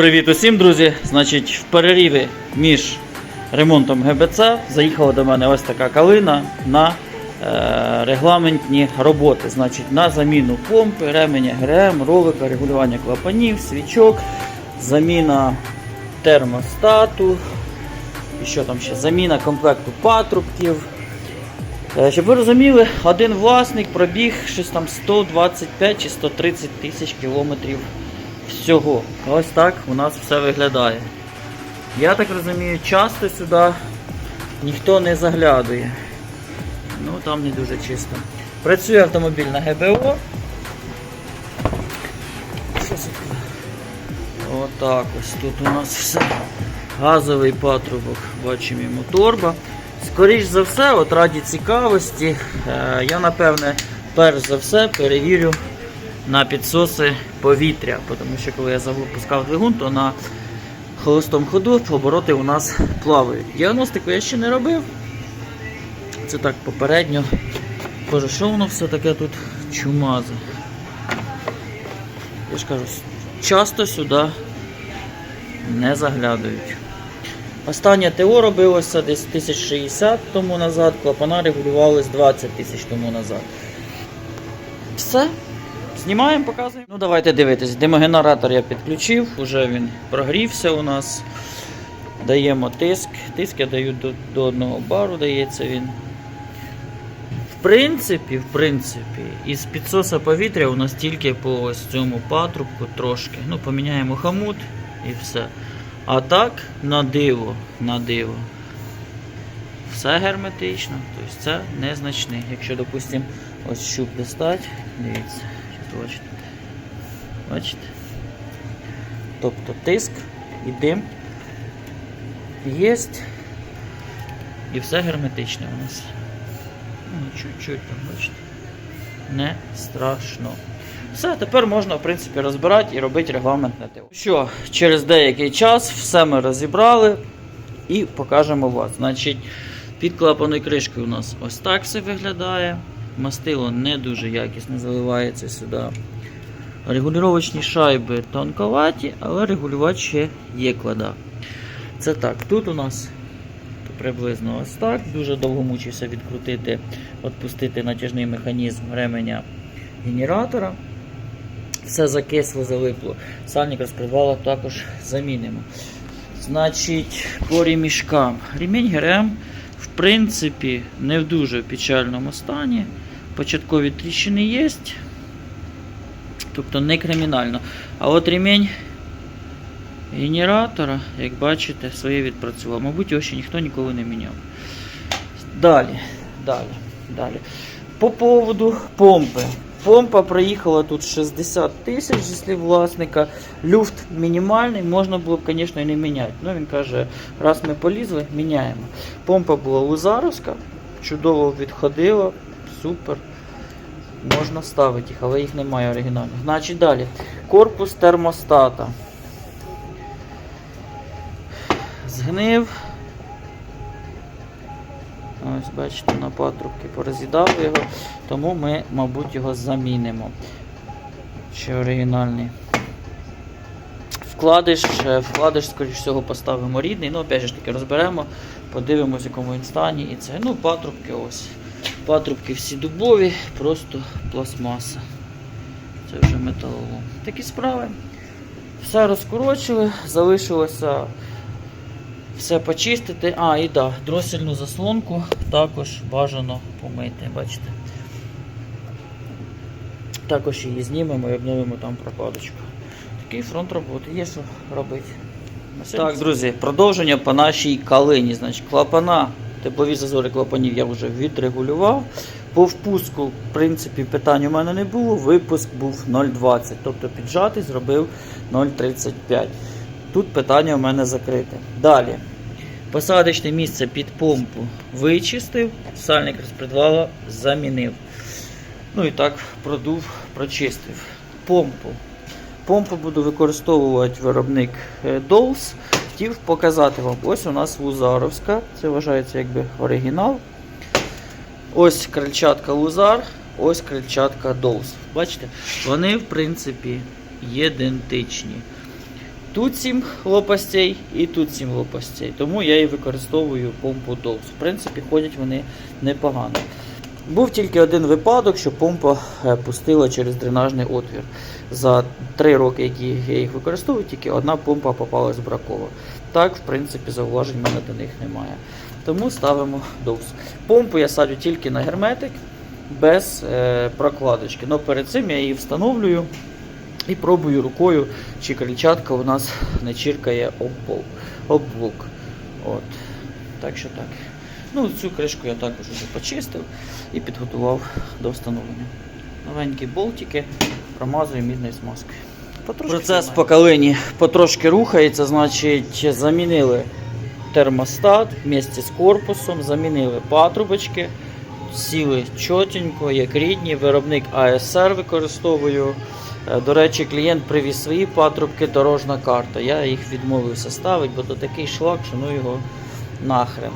Привіт усім, друзі! Значить, в переріві між ремонтом ГБЦ заїхала до мене ось така калина на е, регламентні роботи. Значить, на заміну помпи, ременя ГРМ, ролика, регулювання клапанів, свічок, заміна термостату. І що там ще? Заміна комплекту патрубків. Е, Щоб ви розуміли, один власник пробіг щось там 125 чи 130 тисяч кілометрів всього. Ось так у нас все виглядає. Я так розумію, часто сюди ніхто не заглядує. Ну там не дуже чисто. Працює автомобіль на ГБО. Отак ось тут у нас все. Газовий патрубок, бачимо йому торба. Скоріш за все, от раді цікавості, е, я напевне перш за все перевірю на підсоси повітря, тому що коли я запускав двигун, то на холостому ходу обороти у нас плавають. Діагностику я ще не робив. Це так попередньо. Боже, що воно все таке тут чумазе? Я ж кажу, часто сюди не заглядають. Останнє ТО робилося десь 1060 тому назад, клапана регулювались 20 тисяч тому назад. Все. Знімаємо, показуємо. Ну давайте дивитись. Димогенератор я підключив, вже він прогрівся у нас. Даємо тиск. Тиск я даю до, до одного бару, дається він. В принципі, в принципі, із підсоса повітря у нас тільки по ось цьому патрубку трошки. Ну, поміняємо хамут і все. А так, на диво, на диво. Все герметично, тобто це незначний. Якщо, допустимо, ось щуп достать, дивіться, що бачите. Тобто тиск і дим є. І все герметичне у нас. Ну, чуть-чуть там, бачите. Не страшно. Все, тепер можна, в принципі, розбирати і робити регламентне ТО. Що, через деякий час все ми розібрали і покажемо вас. Значить, під клапаною кришкою у нас ось так все виглядає. Мастило не дуже якісно заливається сюди. Регулювачні шайби тонковаті, але регулювач ще є клада. Це так. Тут у нас приблизно ось так. Дуже довго мучився відкрутити, відпустити натяжний механізм ременя генератора. Все закисло, залипло. Сальник розпредвала також замінимо. Значить, по ремішкам. Ремінь ГРМ, в принципі, не в дуже печальному стані. Початкові тріщини є. Тобто не кримінально. А от ремінь генератора, як бачите, своє відпрацював. Мабуть, його ще ніхто ніколи не міняв. Далі, далі, далі. По поводу помпи. Помпа проїхала тут 60 тисяч, зі слів власника. Люфт мінімальний, можна було б, звісно, і не міняти. Ну, він каже, раз ми полізли, міняємо. Помпа була лузаровська, чудово відходила, супер. Можна ставити їх, але їх немає оригінальних. Значить далі. Корпус термостата. Згнив. Ось, бачите, на патрубки пороз'їдав його, тому ми, мабуть, його замінимо. Ще оригінальний. Вкладиш, е, вкладиш, скоріш всього, поставимо рідний. Ну, опять ж таки, розберемо, подивимось, в якому він стані. І це. Ну, патрубки ось. Патрубки всі дубові, просто пластмаса. Це вже металолом. Такі справи. Все розкорочили, залишилося все почистити. А, і да, дросельну заслонку також бажано помити, бачите. Також її знімемо і обновимо там прокладочку. Такий фронт роботи, є що робити. Так, друзі, продовження по нашій калині. Значить, клапана, теплові зазори клапанів я вже відрегулював. По впуску, в принципі, питань у мене не було. Випуск був 0,20, тобто піджатий зробив 0,35. Тут питання у мене закрите. Далі. Посадочне місце під помпу вичистив, сальник розпредвала замінив. Ну і так продув, прочистив. Помпу. Помпу буду використовувати виробник е, Dolls. Хотів показати вам. Ось у нас Лузаровська. Це вважається якби оригінал. Ось крильчатка Лузар, ось крильчатка Dolls. Бачите? Вони, в принципі, ідентичні. тут 7 лопастей і тут 7 лопастей. Тому я і використовую помпу Довс. В принципі, ходять вони непогано. Був тільки один випадок, що помпа е, пустила через дренажний отвір. За 3 роки, які я їх використовую, тільки одна помпа попалась бракова. Так, в принципі, зауважень в мене до них немає. Тому ставимо довз. Помпу я садю тільки на герметик без е, прокладочки. Но перед цим я її встановлюю і пробую рукою, чи крильчатка у нас не чіркає об. От. Так що так. Ну, цю кришку я також вже почистив і підготував до встановлення. Новенькі болтики промазую мідною смазкою. Процес по калині потрошки рухається, значить замінили термостат вместе з корпусом, замінили патрубочки, сіли чотенько, як рідні. Виробник АСР використовую. Е, До речі, клієнт привіз свої патрубки, дорожна карта. Я їх відмовився ставити, бо то такий шлак, що ну його нахрен.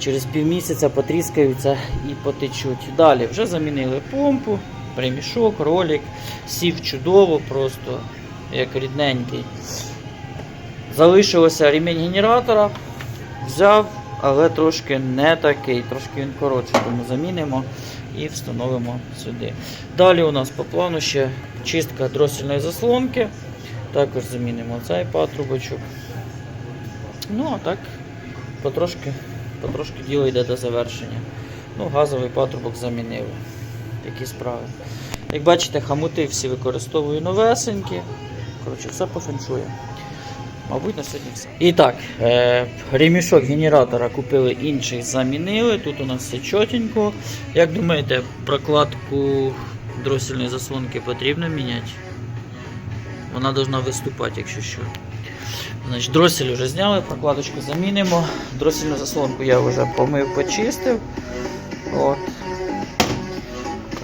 Через півмісяця потріскаються і потечуть. Далі вже замінили помпу, примішок, ролик, сів чудово, просто як рідненький. Залишилося ремінь генератора, взяв, але трошки не такий, трошки він коротший, тому замінимо і встановимо сюди. Далі у нас по плану ще чистка дросільної заслонки. Також замінимо цей патрубочок. Ну, а так, потрошки, потрошки діло йде до завершення. Ну, газовий патрубок замінили. Такі справи. Як бачите, хамути всі використовую новесенькі. Коротше, все по феншую. Мабуть, на сьогодні все. І так, е, ремішок генератора купили інший, замінили. Тут у нас все чотенько. Як думаєте, прокладку дросільної заслонки потрібно міняти? Вона повинна виступати, якщо що. Значить, дросель вже зняли, прокладочку замінимо. Дросільну заслонку я вже помив, почистив. От.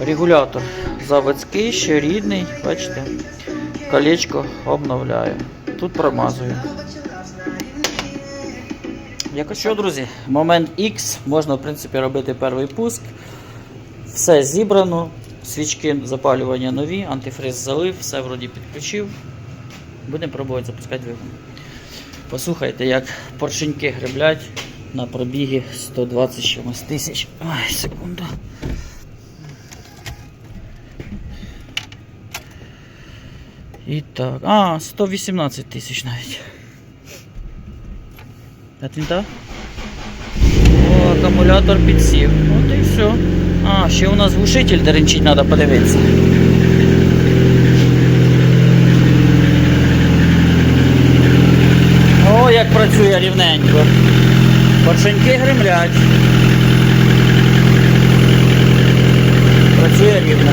Регулятор заводський, ще рідний, бачите, колечко обновляю. Тут промазую. Якось що, друзі, момент X, можна в принципі робити перший пуск. Все зібрано, свічки запалювання нові, антифриз залив, все вроді підключив. Будемо пробувати запускати двигун. Послухайте, як поршеньки греблять на пробігі 120 чимось тисяч. Ай, секунду. І так. А, 118 тисяч навіть. А він так? О, акумулятор підсів. От і все. А, ще у нас глушитель деренчить, треба подивитися. О, як працює рівненько. Поршеньки гремлять. Працює рівно.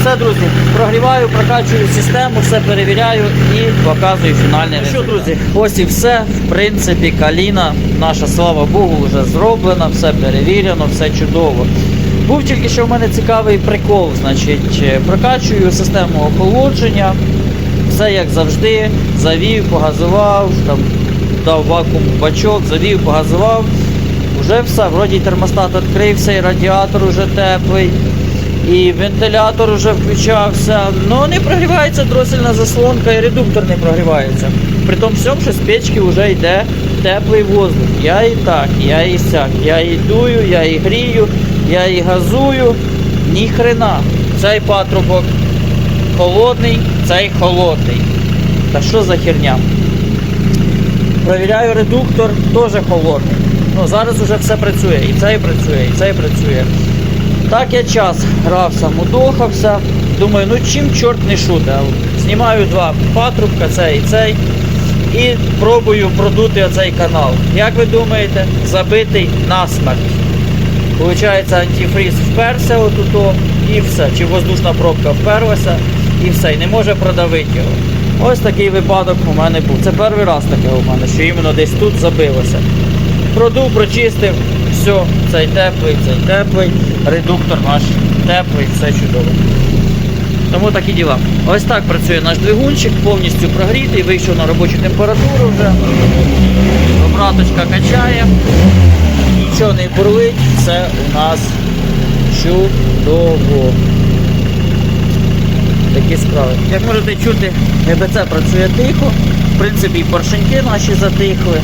Все, друзі, прогріваю, прокачую систему, все перевіряю і показую фінальний результат. Що, друзі, ось і все. В принципі, каліна наша, слава Богу, вже зроблена, все перевірено, все чудово. Був тільки що в мене цікавий прикол, значить, е, прокачую систему охолодження. Все як завжди, завів, погазував, там, дав вакуум бачок, завів, погазував. Уже все, вроді термостат відкрився, і радіатор уже теплий, і вентилятор вже включався. Ну не прогрівається дросельна заслонка і редуктор не прогрівається. При тому всьому, що з печки вже йде теплий воздух. Я і так, я і сяк, я і дую, я і грію, я і газую. Ні хрена. Цей патрубок холодний, цей холодний. Та що за херня? Провіряю редуктор, теж холодний. Ну, зараз вже все працює. І цей працює, і цей працює. Так я час грався, мудохався. Думаю, ну чим чорт не шуте. Знімаю два патрубка, цей і цей. І пробую продути оцей канал. Як ви думаєте, забитий насмерть. Получається, антифріз вперся отуто і все. Чи воздушна пробка вперлася і все. І не може продавити його. Ось такий випадок у мене був. Це перший раз таке у мене, що іменно десь тут забилося. Продув, прочистив, все, цей теплий, цей теплий, редуктор наш теплий, все чудово. Тому такі діла. Ось так працює наш двигунчик, повністю прогрітий, вийшов на робочу температуру вже. Обраточка качає, нічого не бурлить, все у нас чудово. Такі справи. Як можете чути, ГБЦ працює тихо. В принципі, і поршеньки наші затихли,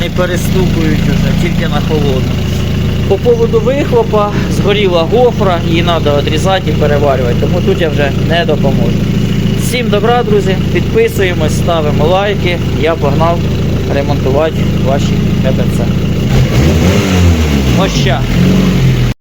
не перестукують уже, тільки на холодну. По поводу вихлопа згоріла гофра, її треба відрізати і переварювати, тому тут я вже не допоможу. Всім добра, друзі, підписуємось, ставимо лайки. Я погнав ремонтувати ваші ГБЦ. Моща.